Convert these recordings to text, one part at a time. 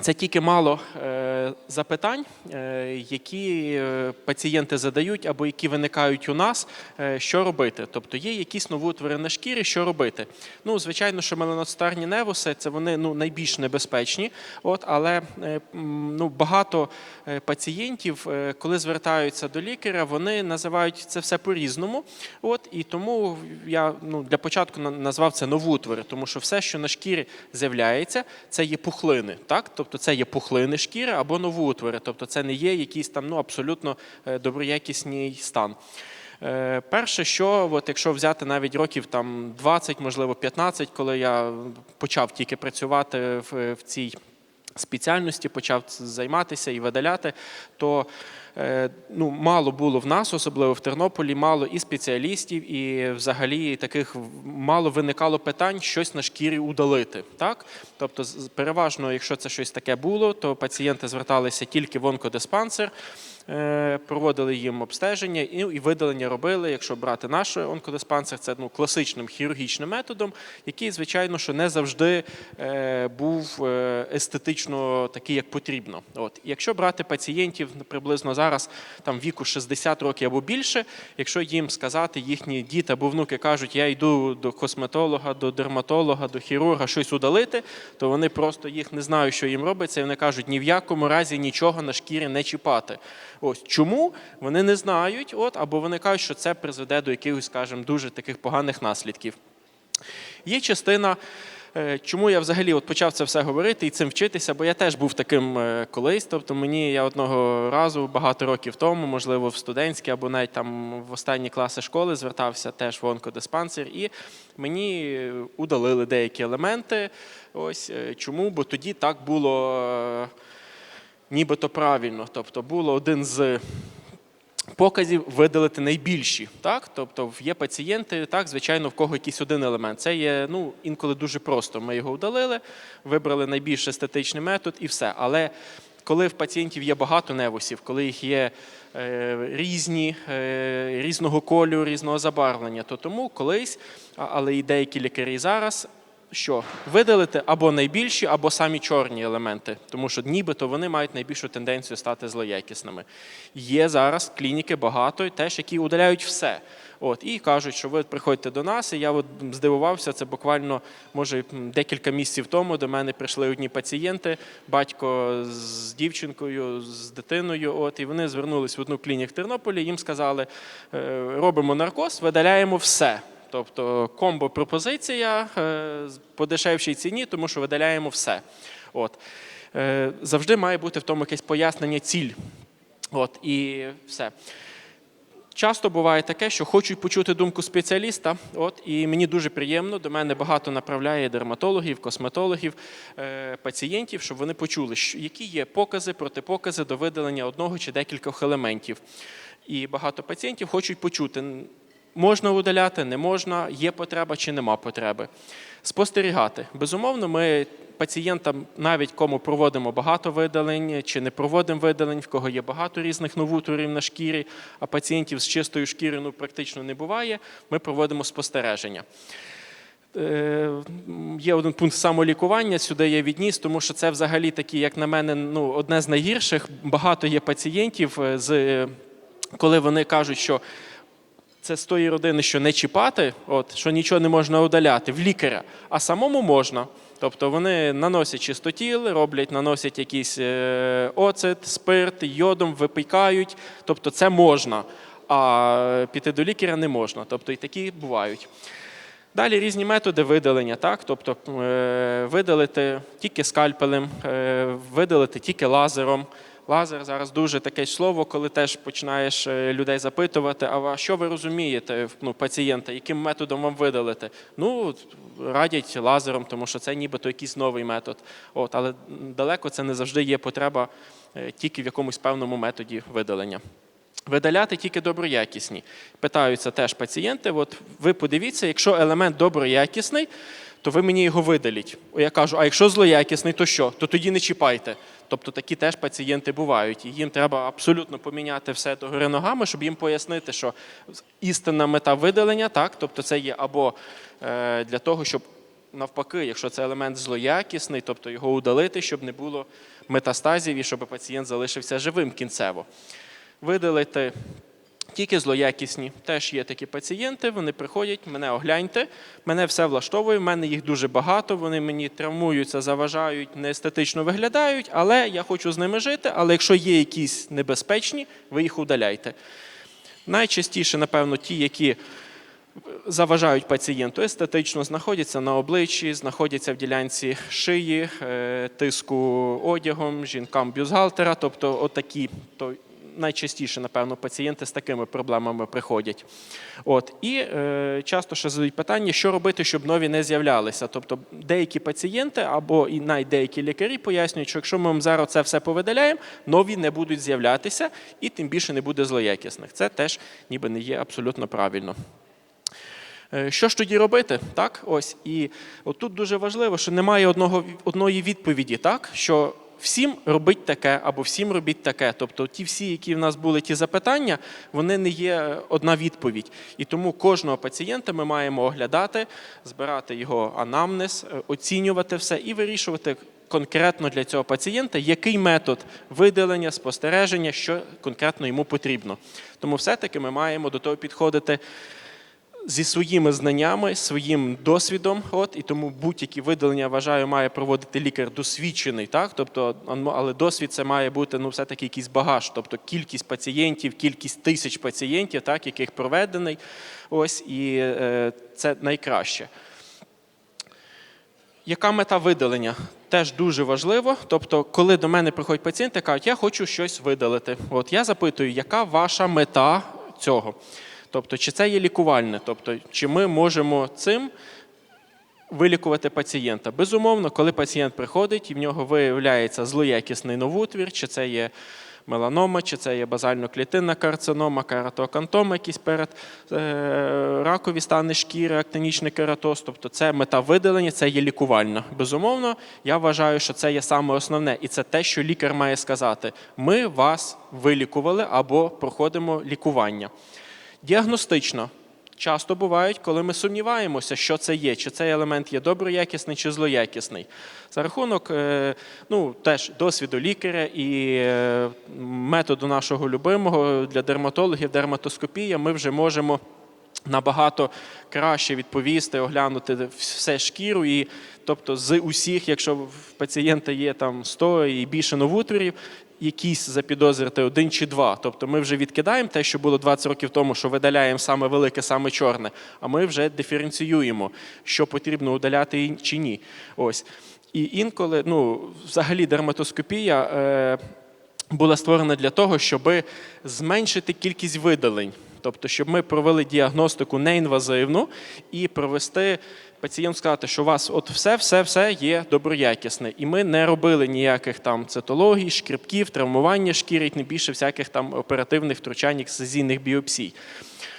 Це тільки мало е, запитань, е, які е, пацієнти задають або які виникають у нас, що робити. Тобто є якісь новоутвори на шкірі, що робити. Ну, звичайно, що меланоцитарні невуси це вони ну, найбільш небезпечні. От, але ну, багато пацієнтів, коли звертаються до лікаря, вони називають це все по-різному. От, і тому я ну, для початку назвав це новоутвори, тому що все, що на шкірі з'являється, це є пухлини. Так? Тобто це є пухлини шкіри або новоутвори. Тобто це не є якийсь там ну, абсолютно е, доброякісний стан. Е, Перше, що от якщо взяти навіть років там 20, можливо 15, коли я почав тільки працювати в, в цій спеціальності, почав займатися і видаляти, то е, ну, мало було в нас, особливо в Тернополі, мало і спеціалістів, і взагалі таких мало виникало питань щось на шкірі удалити. Так? Тобто, переважно, якщо це щось таке було, то пацієнти зверталися тільки в онкодиспансер. Е, Проводили їм обстеження і, видалення робили. Якщо брати наш онкодиспансер, це ну, класичним хірургічним методом, який, звичайно, що не завжди е, був е, естетично такий, як потрібно. От. Якщо брати пацієнтів ну, приблизно зараз там віку 60 років або більше, якщо їм сказати, їхні діти або внуки кажуть, я йду до косметолога, до дерматолога, до хірурга щось удалити, то вони просто їх не знають, що їм робиться, і вони кажуть, ні в якому разі нічого на шкірі не чіпати. Ось чому вони не знають, от або вони кажуть, що це призведе до якихось, скажімо, дуже таких поганих наслідків. Є частина, е, чому я взагалі от почав це все говорити і цим вчитися, бо я теж був таким е, колись. Тобто мені я одного разу багато років тому, можливо, в студентські або навіть там в останні класи школи звертався теж в онкодиспансер, і мені удалили деякі елементи. Ось е, чому? Бо тоді так було нібито правильно. Тобто було один з показів видалити найбільші. Так? Тобто є пацієнти, так, звичайно, в кого якийсь один елемент. Це є ну, інколи дуже просто. Ми його удалили, вибрали найбільш естетичний метод і все. Але коли в пацієнтів є багато невусів, коли їх є е, різні, е, різного кольору, різного забарвлення, то тому колись, але і деякі лікарі зараз що видалити або найбільші, або самі чорні елементи, тому що нібито вони мають найбільшу тенденцію стати злоякісними. Є зараз клініки багато, теж які удаляють все. От і кажуть, що ви приходьте до нас. І я от здивувався. Це буквально може декілька місяців тому до мене прийшли одні пацієнти, батько з дівчинкою, з дитиною. От і вони звернулись в одну клініку в Тернополі. Їм сказали, е, робимо наркоз, видаляємо все. Тобто комбо-пропозиція е, по дешевшій ціні, тому що видаляємо все. От. Е, Завжди має бути в тому якесь пояснення ціль. От, і все. Часто буває таке, що хочуть почути думку спеціаліста. От, і мені дуже приємно, до мене багато направляє дерматологів, косметологів, е, пацієнтів, щоб вони почули, які є покази, протипокази до видалення одного чи декількох елементів. І багато пацієнтів хочуть почути, можна удаляти, не можна, є потреба чи нема потреби. Спостерігати. Безумовно, ми пацієнтам, навіть кому проводимо багато видалень чи не проводимо видалень, в кого є багато різних новутворів на шкірі, а пацієнтів з чистою шкірою ну, практично не буває, ми проводимо спостереження. Е, Є один пункт самолікування, сюди я відніс, тому що це взагалі такі, як на мене, ну, одне з найгірших. Багато є пацієнтів, е, з, е, коли вони кажуть, що це з тої родини, що не чіпати, от, що нічого не можна удаляти в лікаря, а самому можна. Тобто вони наносять чистотіл, роблять, наносять якийсь е, оцет, спирт, йодом, випікають. Тобто це можна, а піти до лікаря не можна. Тобто і такі бувають. Далі різні методи видалення, так? тобто е, видалити тільки скальпелем, е, видалити тільки лазером. Лазер зараз дуже таке слово, коли теж починаєш е, людей запитувати, а що ви розумієте, ну, пацієнта, яким методом вам видалити? Ну, радять лазером, тому що це нібито якийсь новий метод. От, але далеко це не завжди є потреба е, тільки в якомусь певному методі видалення. Видаляти тільки доброякісні. Питаються теж пацієнти: от ви подивіться, якщо елемент доброякісний, то ви мені його видаліть. Я кажу, а якщо злоякісний, то що? То тоді не чіпайте. Тобто такі теж пацієнти бувають. І їм треба абсолютно поміняти все догори ногами, щоб їм пояснити, що істинна мета видалення, так, тобто це є або е, для того, щоб навпаки, якщо це елемент злоякісний, тобто його удалити, щоб не було метастазів і щоб пацієнт залишився живим кінцево. Видалити тільки злоякісні. Теж є такі пацієнти, вони приходять, мене огляньте, мене все влаштовує, в мене їх дуже багато, вони мені травмуються, заважають, не естетично виглядають, але я хочу з ними жити. Але якщо є якісь небезпечні, ви їх удаляйте. Найчастіше, напевно, ті, які заважають пацієнту естетично, знаходяться на обличчі, знаходяться в ділянці шиї, е, тиску одягом, жінкам бюзгалтера, тобто отакі, найчастіше, напевно, пацієнти з такими проблемами приходять. От. І е, часто ще задають питання, що робити, щоб нові не з'являлися. Тобто деякі пацієнти або і навіть деякі лікарі пояснюють, що якщо ми вам зараз це все повидаляємо, нові не будуть з'являтися і тим більше не буде злоякісних. Це теж ніби не є абсолютно правильно. Е, Що ж тоді робити? Так, ось і отут дуже важливо, що немає одного одної відповіді, так що всім робить таке або всім робіть таке. Тобто, ті всі, які в нас були ті запитання, вони не є одна відповідь. І тому кожного пацієнта ми маємо оглядати, збирати його анамнез, е, оцінювати все і вирішувати. Конкретно для цього пацієнта, який метод видалення, спостереження, що конкретно йому потрібно. Тому все-таки ми маємо до того підходити зі своїми знаннями, своїм досвідом. От і тому будь-які видалення, я вважаю, має проводити лікар досвідчений, так тобто, але досвід це має бути ну, все-таки якийсь багаж, тобто кількість пацієнтів, кількість тисяч пацієнтів, так, яких проведений. Ось і е, це найкраще. Яка мета видалення? Теж дуже важливо. Тобто, коли до мене приходять пацієнти, кажуть, я хочу щось видалити. От я запитую, яка ваша мета цього? Тобто, чи це є лікувальне? Тобто, чи ми можемо цим вилікувати пацієнта? Безумовно, коли пацієнт приходить і в нього виявляється злоякісний новотвір, чи це є меланома, чи це є базально-клітинна карцинома, кератоакантома, якісь перед е, ракові стани шкіри, актинічний кератоз. Тобто це мета видалення, це є лікувальна. Безумовно, я вважаю, що це є саме основне, і це те, що лікар має сказати: ми вас вилікували або проходимо лікування. Діагностично. Часто бувають, коли ми сумніваємося, що це є, чи цей елемент є доброякісний чи злоякісний. За рахунок е, ну, теж досвіду лікаря і е, методу нашого любимого для дерматологів, дерматоскопія, ми вже можемо набагато краще відповісти, оглянути все шкіру. І, тобто, з усіх, якщо в пацієнта є там 100 і більше новутворів, якісь запідозрити один чи два. Тобто ми вже відкидаємо те, що було 20 років тому, що видаляємо саме велике, саме чорне, а ми вже диференціюємо, що потрібно удаляти чи ні. Ось. І інколи, ну, взагалі, дерматоскопія. Е, була створена для того, щоб зменшити кількість видалень. Тобто, щоб ми провели діагностику неінвазивну і провести пацієнту сказати, що у вас от все, все, все є доброякісне. І ми не робили ніяких там цитологій, шкребків, травмування шкіри, не більше всяких там оперативних втручань ексцизійних біопсій.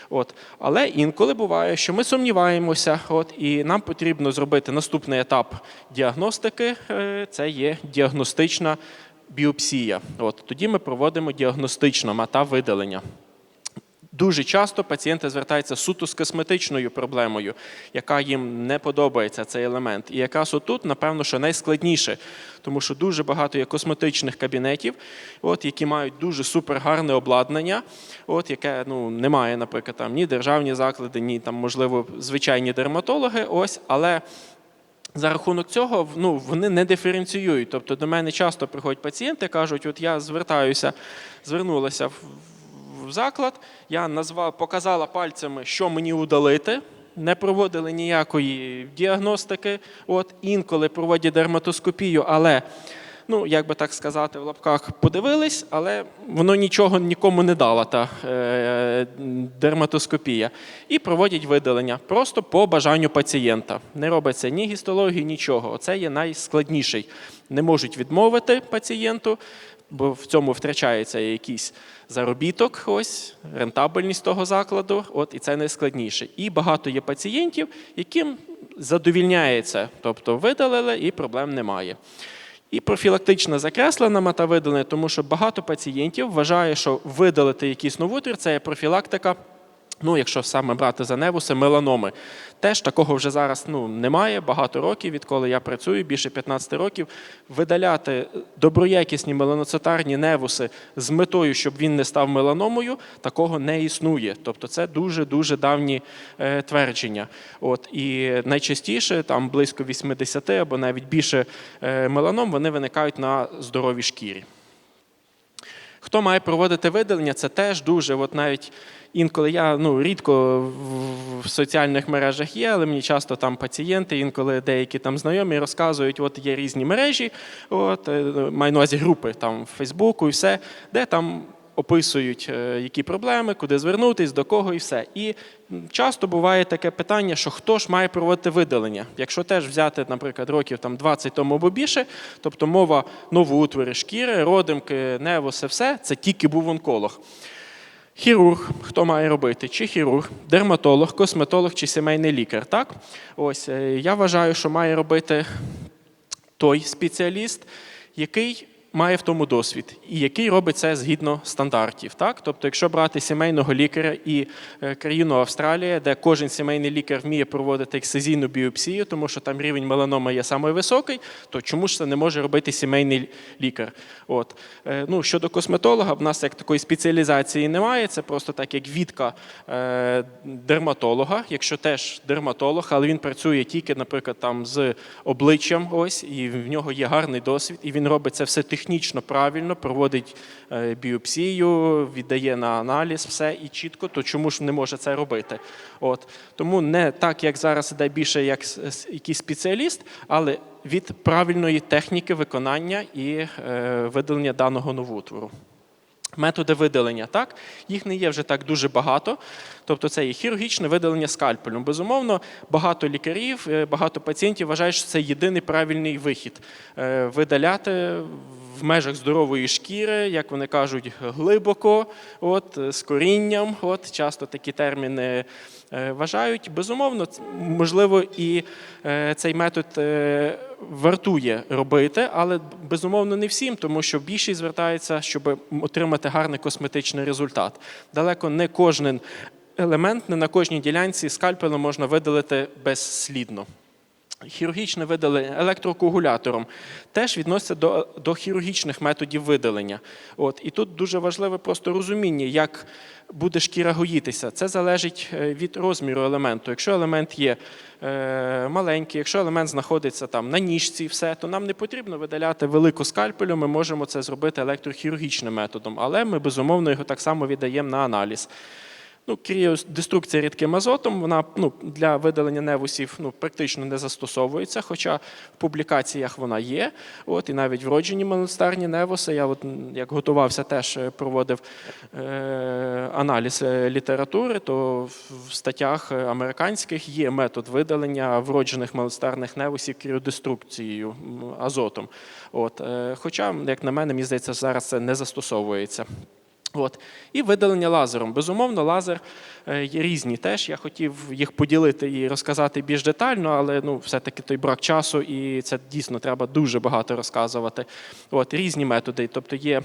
От. Але інколи буває, що ми сумніваємося, от, і нам потрібно зробити наступний етап діагностики е, це є діагностична біопсія. От. Тоді ми проводимо діагностична мета видалення. Дуже часто пацієнти звертаються суто з косметичною проблемою, яка їм не подобається цей елемент. І якраз отут, напевно, що найскладніше, тому що дуже багато є косметичних кабінетів, от, які мають дуже супергарне обладнання, от, яке ну, не має, наприклад, там, ні державні заклади, ні там, можливо, звичайні дерматологи. Ось, але за рахунок цього ну, вони не диференціюють. Тобто до мене часто приходять пацієнти, кажуть, от я звертаюся, звернулася в в заклад, я назвав, показала пальцями, що мені удалити. Не проводили ніякої діагностики. От інколи проводять дерматоскопію, але ну як би так сказати, в лапках подивились, але воно нічого нікому не дала та е, дерматоскопія. І проводять видалення просто по бажанню пацієнта. Не робиться ні гістології, нічого. Оце є найскладніший. Не можуть відмовити пацієнту, бо в цьому втрачається якийсь заробіток, ось рентабельність того закладу. От і це найскладніше. І багато є пацієнтів, яким задовільняється, тобто видалили і проблем немає. І профілактично закреслена мета видалення, тому що багато пацієнтів вважає, що видалити якийсь новотвір це є профілактика Ну, якщо саме брати за невуси, меланоми. Теж такого вже зараз ну, немає. Багато років, відколи я працюю, більше 15 років. Видаляти доброякісні меланоцитарні невуси з метою, щоб він не став меланомою, такого не існує. Тобто це дуже-дуже давні е, твердження. От, і найчастіше, там близько 80 або навіть більше е, меланом, вони виникають на здоровій шкірі. Хто має проводити видалення, це теж дуже, от навіть інколи я ну, рідко в- соціальних мережах є, але мені часто там пацієнти, інколи деякі там знайомі розказують, от є різні мережі, от, е, маю на увазі групи там в Фейсбуку і все, де там описують, е, які проблеми, куди звернутись, до кого і все. І часто буває таке питання, що хто ж має проводити видалення. Якщо теж взяти, наприклад, років там 20 тому або більше, тобто мова новоутвори шкіри, родимки, невуси, все, все, це тільки був онколог. Хірург, хто має робити? Чи хірург, дерматолог, косметолог чи сімейний лікар. Так? Ось е, я вважаю, що має робити той спеціаліст, який має в тому досвід, і який робить це згідно стандартів. Так? Тобто, якщо брати сімейного лікаря і е, країну Австралія, де кожен сімейний лікар вміє проводити ексцизійну біопсію, тому що там рівень меланоми є самий високий, то чому ж це не може робити сімейний лікар? От. Е, Ну, щодо косметолога, в нас як такої спеціалізації немає. Це просто так, як відка е, дерматолога, якщо теж дерматолог, але він працює тільки, наприклад, там з обличчям, ось, і в нього є гарний досвід, і він робить це все технічно правильно, проводить е, біопсію, віддає на аналіз все і чітко, то чому ж не може це робити? От. Тому не так, як зараз іде більше як якийсь спеціаліст, але від правильної техніки виконання і е, видалення даного новоутвору. Методи видалення, так, їх не є вже так дуже багато. Тобто це і хірургічне видалення скальпелем. Безумовно, багато лікарів, е, багато пацієнтів вважають, що це єдиний правильний вихід видаляти в межах здорової шкіри, як вони кажуть, глибоко, от, з корінням. От, часто такі терміни е, вважають. Безумовно, можливо, і е, цей метод е, вартує робити, але безумовно не всім, тому що більшість звертається, щоб отримати гарний косметичний результат. Далеко не кожен елемент, не на кожній ділянці скальпелем можна видалити безслідно. Хірургічне видалення електрокоагулятором теж відноситься до, до хірургічних методів видалення. От, і тут дуже важливе просто розуміння, як буде шкіра гоїтися. Це залежить е, від розміру елементу. Якщо елемент є е, маленький, якщо елемент знаходиться там на ніжці, все, то нам не потрібно видаляти велику скальпелю. Ми можемо це зробити електрохірургічним методом, але ми безумовно його так само віддаємо на аналіз. Ну, кріодеструкція рідким азотом, вона ну, для видалення невусів ну, практично не застосовується, хоча в публікаціях вона є. От, і навіть вроджені монастирні невуси. Я от, як готувався, теж е, проводив е, аналіз е, літератури, то в статтях е, американських є метод видалення вроджених монастирних невусів кріодеструкцією азотом. От, е, хоча, як на мене, мені здається, зараз це не застосовується. От. І видалення лазером. Безумовно, лазер е, є різні теж. Я хотів їх поділити і розказати більш детально, але ну, все-таки той брак часу, і це дійсно треба дуже багато розказувати. От, різні методи. Тобто є,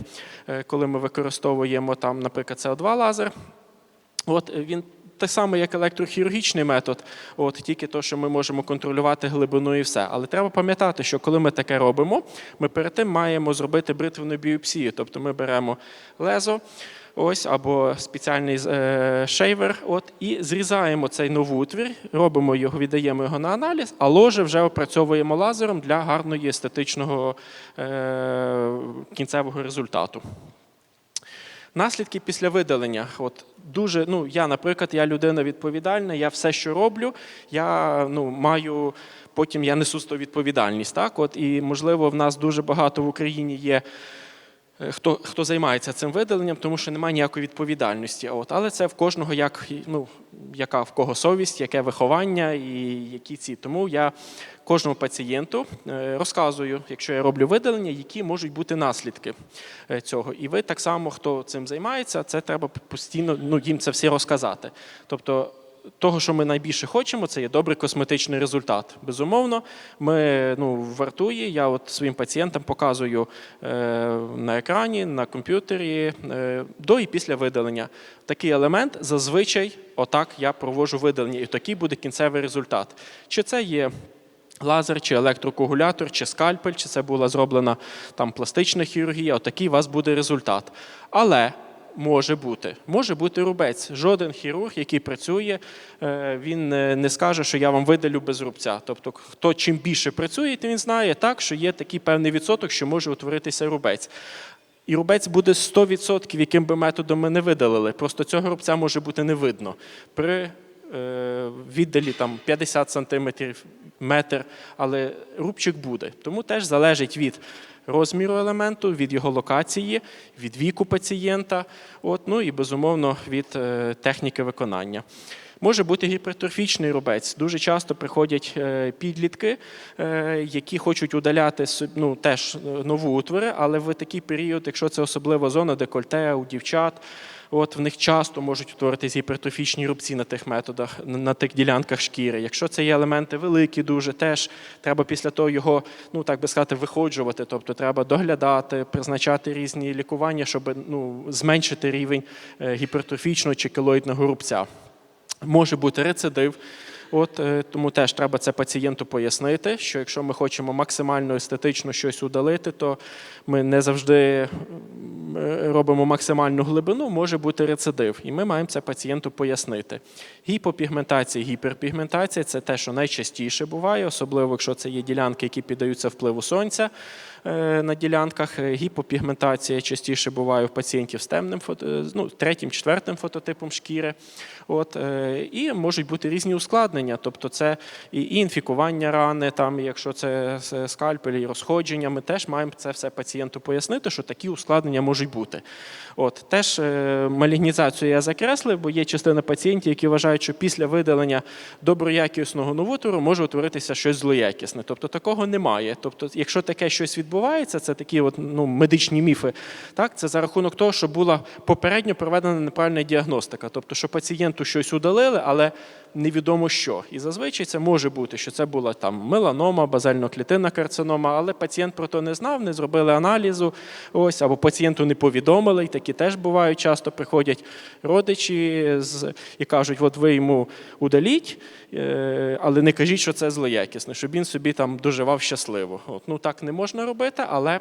е, коли ми використовуємо там, наприклад, СО2 лазер. От е, він те саме, як електрохірургічний метод, от тільки то, що ми можемо контролювати глибину і все. Але треба пам'ятати, що коли ми таке робимо, ми перед тим маємо зробити бритвену біопсію. Тобто ми беремо лезо. Ось або спеціальний е, шейвер, от і зрізаємо цей новоутвір, робимо його, віддаємо його на аналіз, а ложе вже опрацьовуємо лазером для гарного естетичного е, кінцевого результату. Наслідки після видалення. От дуже, ну я, наприклад, я людина відповідальна, я все, що роблю, я ну, маю. Потім я несу сто відповідальність. Так? От, і, можливо, в нас дуже багато в Україні є хто, хто займається цим видаленням, тому що немає ніякої відповідальності. От, але це в кожного як, ну, яка в кого совість, яке виховання і які ці. Тому я кожному пацієнту е, розказую, якщо я роблю видалення, які можуть бути наслідки е, цього. І ви так само, хто цим займається, це треба постійно ну, їм це всі розказати. Тобто того, що ми найбільше хочемо, це є добрий косметичний результат. Безумовно, ми ну, вартує. Я от своїм пацієнтам показую е, на екрані, на комп'ютері е, до і після видалення. Такий елемент зазвичай отак я проводжу видалення, і такий буде кінцевий результат. Чи це є лазер, чи електрокоагулятор, чи скальпель, чи це була зроблена там пластична хірургія, отакий у вас буде результат. Але може бути, може бути рубець. Жоден хірург, який працює, е, він е, не скаже, що я вам видалю без рубця. Тобто, хто чим більше працює, він знає так, що є такий певний відсоток, що може утворитися рубець. І рубець буде 100%, яким би методом ми не видалили. Просто цього рубця може бути не видно. При е, віддалі там 50 сантиметрів, метр, але рубчик буде. Тому теж залежить від розміру елементу, від його локації, від віку пацієнта, от, ну і безумовно від е, техніки виконання. Може бути гіпертрофічний рубець. Дуже часто приходять е, підлітки, е, які хочуть удаляти ну, теж нову утвори, але в такий період, якщо це особлива зона декольте у дівчат, от в них часто можуть утворитись гіпертрофічні рубці на тих методах, на- на тих ділянках шкіри. Якщо це є елементи великі, дуже теж треба після того його, ну так би сказати, виходжувати. Тобто треба доглядати, призначати різні лікування, щоб ну, зменшити рівень е, гіпертрофічного чи келоїдного рубця. Може бути рецидив. От е, тому теж треба це пацієнту пояснити, що якщо ми хочемо максимально естетично щось удалити, то ми не завжди е, робимо максимальну глибину, може бути рецидив. І ми маємо це пацієнту пояснити. Гіпопігментація, гіперпігментація це те, що найчастіше буває, особливо якщо це є ділянки, які піддаються впливу сонця на ділянках. Е, Гіпопігментація частіше буває у пацієнтів з темним е, ну, третім, четвертим фототипом шкіри. От, е, і можуть бути різні ускладнення, тобто це і інфікування рани, там, якщо це скальпель, і розходження, ми теж маємо це все пацієнту пояснити, що такі ускладнення можуть бути. От, теж е, малігнізацію я закреслив, бо є частина пацієнтів, які вважають, що після видалення доброякісного новотору може утворитися щось злоякісне. Тобто такого немає. Тобто, якщо таке щось відбувається, це такі от, ну, медичні міфи, так, це за рахунок того, що була попередньо проведена неправильна діагностика. Тобто, що пацієнту щось удалили, але невідомо що. І зазвичай це може бути, що це була там меланома, базальноклітинна карцинома, але пацієнт про то не знав, не зробили аналізу, ось, або пацієнту не повідомили, і такі теж бувають. Часто приходять родичі з, і кажуть, от ви йому удаліть, але не кажіть, що це злоякісне, щоб він собі там доживав щасливо. От, ну так не можна робити, але.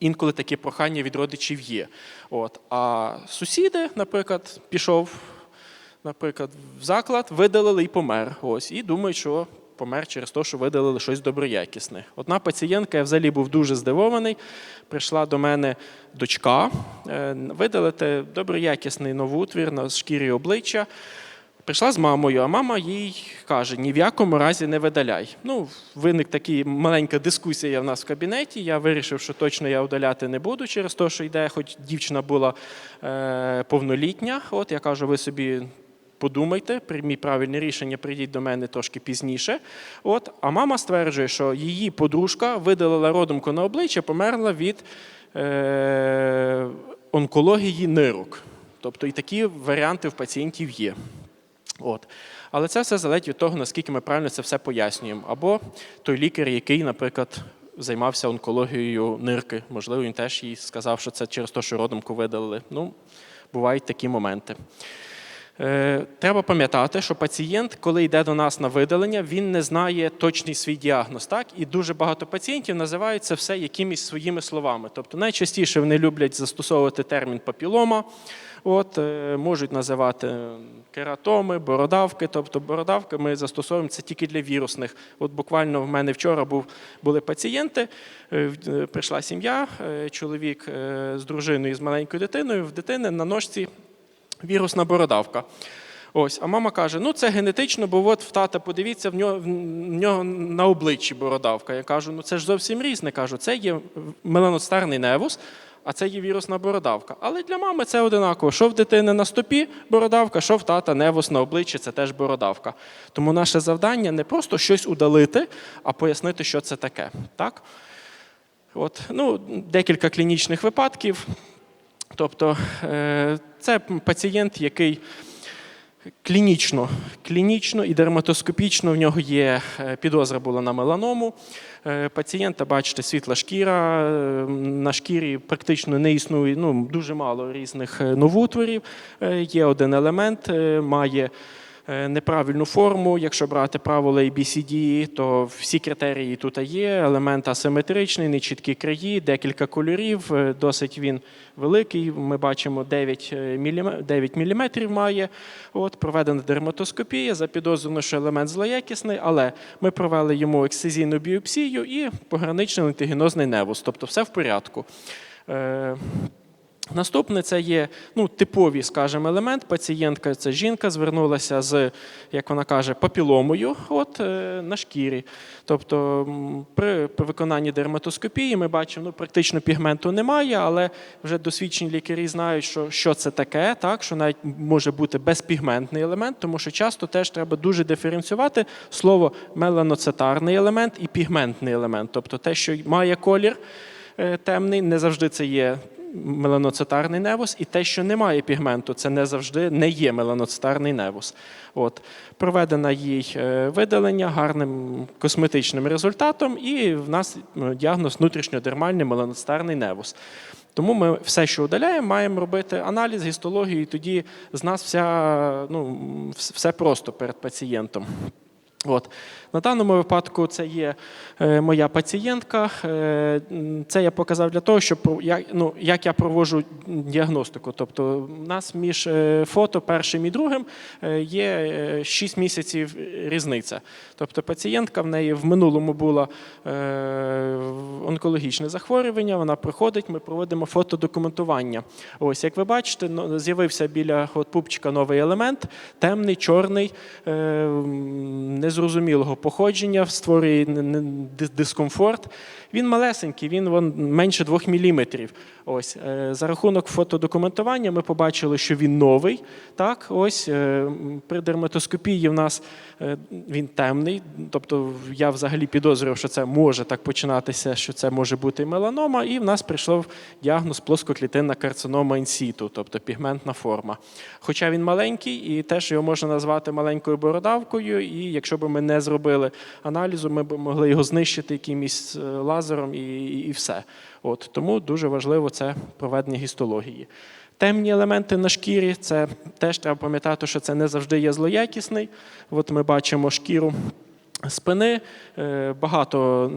Інколи такі прохання від родичів є. От. А сусіди, наприклад, пішов, наприклад, в заклад, видалили і помер. Ось, і думають, що помер через те, що видалили щось доброякісне. Одна пацієнтка, я взагалі був дуже здивований. Прийшла до мене дочка е, видалити доброякісний новоутвір на шкірі обличчя. Прийшла з мамою, а мама їй каже: ні в якому разі не видаляй. Ну, виник така маленька дискусія в нас в кабінеті. Я вирішив, що точно я удаляти не буду через те, що йде, хоч дівчина була е, повнолітня. От я кажу, ви собі. Подумайте, прийміть правильне рішення, прийдіть до мене трошки пізніше. От, а мама стверджує, що її подружка видалила родимку на обличчя, померла від е, онкології нирок. Тобто і такі варіанти в пацієнтів є. От. Але це все залежить від того, наскільки ми правильно це все пояснюємо. Або той лікар, який, наприклад, займався онкологією нирки, можливо, він теж їй сказав, що це через те, що родимку видалили. Ну, бувають такі моменти. Е, Треба пам'ятати, що пацієнт, коли йде до нас на видалення, він не знає точний свій діагноз. Так? І дуже багато пацієнтів називають це все якимись своїми словами. Тобто найчастіше вони люблять застосовувати термін папілома, от, е, можуть називати кератоми, бородавки. Тобто бородавки ми застосовуємо це тільки для вірусних. От буквально в мене вчора був, були пацієнти, е, е, прийшла сім'я, чоловік з дружиною з маленькою дитиною, в дитини на ножці вірусна бородавка. Ось, а мама каже: ну це генетично, бо от в тата, подивіться, в нього, в нього на обличчі бородавка. Я кажу, ну це ж зовсім різне. Кажу, це є меланостарний невус, а це є вірусна бородавка. Але для мами це одинаково. Що в дитини на стопі бородавка, що в тата невус на обличчі, це теж бородавка. Тому наше завдання не просто щось удалити, а пояснити, що це таке. Так? От, ну, декілька клінічних випадків. Тобто е, це пацієнт, який Клінічно, клінічно і дерматоскопічно в нього є е, підозра була на меланому. Е, Пацієнта, бачите, світла шкіра. е, На шкірі практично не існує ну, дуже мало різних е, новоутворів. Є один елемент, має неправильну форму. Якщо брати правило ABCD, то всі критерії тут є. Елемент асиметричний, нечіткі краї, декілька кольорів. е, Досить він великий. Ми бачимо 9 мм, має. От, проведена дерматоскопія, запідозрено, що елемент злоякісний, але ми провели йому ексцизійну біопсію і пограничний лентигенозний невус. Тобто все в порядку. Наступне це є ну, типовий, скажімо, елемент. Пацієнтка, це жінка, звернулася з, як вона каже, папіломою от, е, на шкірі. Тобто при, при виконанні дерматоскопії ми бачимо, ну, практично пігменту немає, але вже досвідчені лікарі знають, що, що це таке, так, що навіть може бути безпігментний елемент, тому що часто теж треба дуже диференціювати слово меланоцитарний елемент і пігментний елемент. Тобто те, що має колір е, темний, не завжди це є меланоцитарний невус, і те, що немає пігменту, це не завжди не є меланоцитарний невус. От. Проведено їй е, видалення гарним косметичним результатом, і в нас е, діагноз внутрішньодермальний меланоцитарний невус. Тому ми все, що удаляємо, маємо робити аналіз, гістологію, і тоді з нас вся, ну, все просто перед пацієнтом. От. На даному випадку це є е, моя пацієнтка. Е, це я показав для того, щоб ну, як я проводжу діагностику. Тобто, в нас між е, фото першим і другим є 6 місяців різниця. Тобто пацієнтка в неї в минулому було онкологічне захворювання, вона приходить, ми проводимо фотодокументування. Ось, як ви бачите, з'явився біля от, пупчика новий елемент, темний, чорний, е, м, незрозумілого походження, створює дискомфорт. Він малесенький, він менше 2 мм. Ось, е, за рахунок фотодокументування ми побачили, що він новий. Так, ось, е, при дерматоскопії в нас е, він темний, тобто я взагалі підозрював, що це може так починатися, що це може бути меланома, і в нас прийшов діагноз плоскоклітинна карцинома інсіту, тобто пігментна форма. Хоча він маленький, і теж його можна назвати маленькою бородавкою, і якщо б ми не зробили аналізу, ми б могли його знищити якимось е, лазером і, і, і все. От, тому дуже важливо це проведення гістології. Темні елементи на шкірі це теж треба пам'ятати, що це не завжди є злоякісний. От ми бачимо шкіру спини, е, багато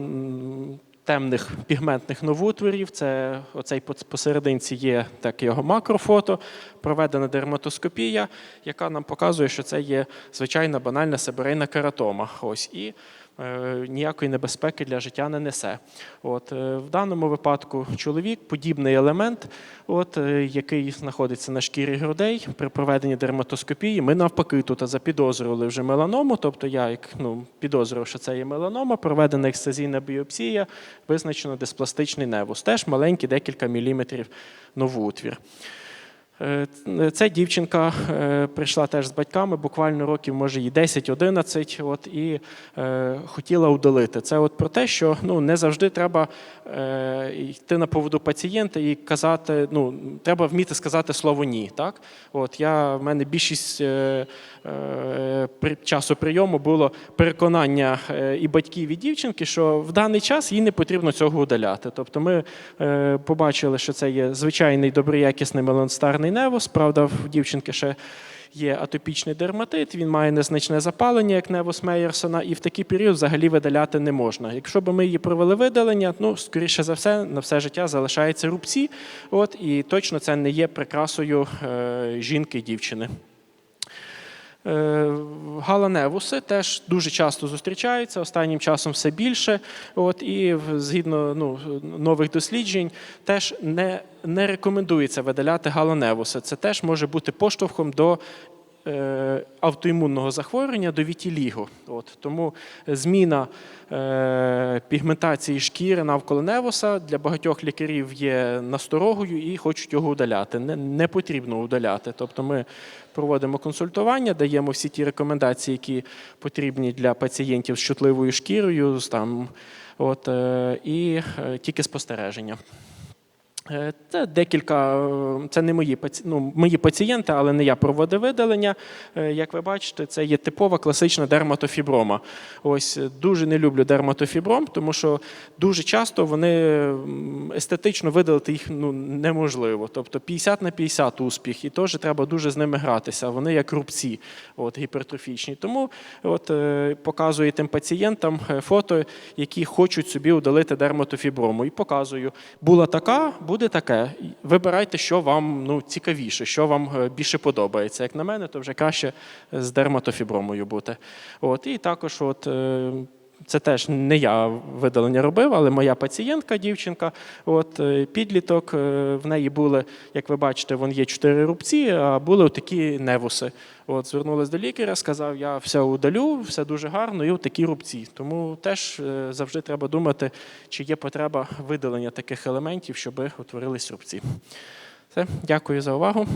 темних пігментних новоутворів. Це оцей посерединці є так його макрофото, проведена дерматоскопія, яка нам показує, що це є звичайна банальна себорейна кератома. Ось і ніякої небезпеки для життя не несе. От, е, в даному випадку чоловік подібний елемент, от, е, який знаходиться на шкірі грудей при проведенні дерматоскопії. Ми навпаки тут запідозрювали вже меланому, тобто я як ну, підозрював, що це є меланома, проведена ексцизійна біопсія, визначено диспластичний невус. Теж маленький, декілька міліметрів новоутвір. Е, Ця дівчинка е, прийшла теж з батьками, буквально років, може, їй 10-11, от, і е, хотіла удалити. Це от про те, що ну, не завжди треба е, йти на поводу пацієнта і казати, ну, треба вміти сказати слово ні. Так? От, я, в мене більшість е, е, часу прийому було переконання е, і батьків, і дівчинки, що в даний час їй не потрібно цього удаляти. Тобто ми е, побачили, що це є звичайний доброякісний меланстарний невус. Правда, в дівчинки ще є атопічний дерматит, він має незначне запалення, як невус Мейерсона, і в такий період взагалі видаляти не можна. Якщо б ми її провели видалення, ну, скоріше за все, на все життя залишаються рубці, от, і точно це не є прикрасою е, жінки, дівчини. Е, Галаневуси теж дуже часто зустрічаються, останнім часом все більше. От, і згідно ну, нових досліджень, теж не, не рекомендується видаляти галаневуси. Це теж може бути поштовхом до е, автоімунного захворювання, до вітілігу. От, тому зміна е, пігментації шкіри навколо невуса для багатьох лікарів є насторогою і хочуть його удаляти. Не, не потрібно удаляти. Тобто ми проводимо консультування, даємо всі ті рекомендації, які потрібні для пацієнтів з чутливою шкірою, там, от, е, і е, тільки спостереження. Е, Це декілька, е, це не мої ну, мої пацієнти, але не я проводив видалення. Е, Як ви бачите, це є типова класична дерматофіброма. Ось дуже не люблю дерматофібром, тому що дуже часто вони естетично видалити їх ну, неможливо. Тобто 50 на 50 успіх, і теж треба дуже з ними гратися. Вони як рубці, от, гіпертрофічні. Тому от, показую тим пацієнтам фото, які хочуть собі удалити дерматофіброму. І показую, була така, буде таке. Вибирайте, що вам ну, цікавіше, що вам е, більше подобається. Як на мене, то вже краще з дерматофібромою бути. От, і також, от, е, це теж не я видалення робив, але моя пацієнтка, дівчинка, от, е, підліток, е, в неї були, як ви бачите, вон є чотири рубці, а були такі невуси. От, звернулась до лікаря, сказав, я все удалю, все дуже гарно, і такі рубці. Тому теж е, завжди треба думати, чи є потреба видалення таких елементів, щоб утворились рубці. Все, дякую за увагу.